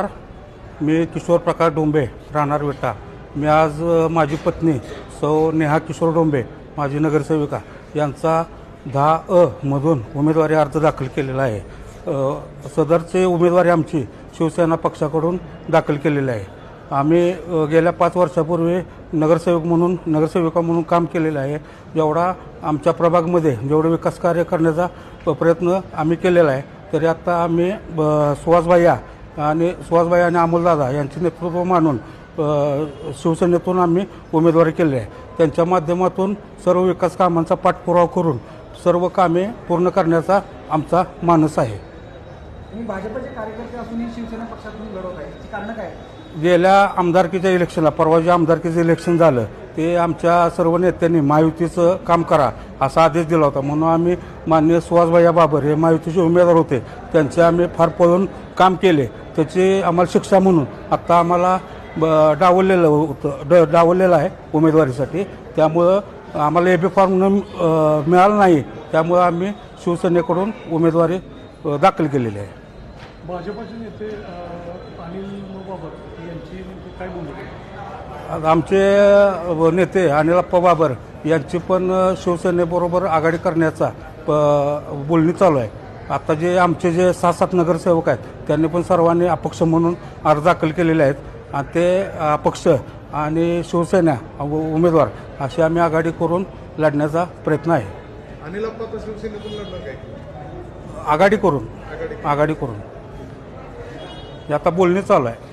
मी किशोर प्रकाश डोंबे राहणार विटा. मी आज माझी पत्नी सौ नेहा किशोर डोंबे माझी नगरसेविका यांचा दहा अ मधून उमेदवारी अर्ज दाखल केलेला आहे. सदरचे उमेदवारी आमची शिवसेना पक्षाकडून दाखल केलेली आहे. आम्ही गेल्या पाच वर्षापूर्वी नगरसेवक म्हणून नगरसेविका म्हणून काम केलेलं आहे. जेवढा आमच्या प्रभागमध्ये जेवढं विकास कार्य करण्याचा प्रयत्न आम्ही केलेला आहे तरी आता आम्ही ब- सुहासबाया आणि सुहासबाई आणि अमोलदादा यांचे नेतृत्व मानून शिवसेनेतून आम्ही उमेदवारी केली आहे. त्यांच्या माध्यमातून सर्व विकास कामांचा पाठपुरावा करून सर्व कामे पूर्ण करण्याचा आमचा मानस आहे. भाजपचे कार्यकर्ते असूनही शिवसेना पक्षातून लढवत आहे. कारण काय? गेल्या आमदारकीच्या इलेक्शनला परवा जे आमदारकीचं इलेक्शन झालं ते आमच्या सर्व नेत्यांनी महायुतीचं काम करा असा आदेश दिला होता. म्हणून आम्ही माननीय सुहासभाई बाबर हे महायुतीचे उमेदवार होते. त्यांचे आम्ही फार पळून काम केले. त्याची आम्हाला शिक्षा म्हणून आत्ता आम्हाला ब- डावललेलं होतं ड डावललेलं आहे उमेदवारीसाठी. त्यामुळं आम्हाला ए बी फॉर्म न मिळाला नाही. त्यामुळं आम्ही शिवसेनेकडून उमेदवारी दाखल केलेली आहे. भाजपाचे नेते अनिल बाबर यांची काय भूमिका आमचे नेते अनिलप्पा बाबर यांची पण शिवसेनेबरोबर आघाडी करण्याचा बोलणी चालू आहे. आता जे आमचे जे सहा सात नगरसेवक आहेत त्यांनी पण सर्वांनी अपक्ष म्हणून अर्ज दाखल केलेले आहेत. आणि ते अपक्ष आणि शिवसेना उमेदवार अशी आम्ही आघाडी करून लढण्याचा प्रयत्न आहे. अनिल शिवसेनेतून लढणार काय? आघाडी करून. आघाडी करून. हे आता बोलणी चालू आहे.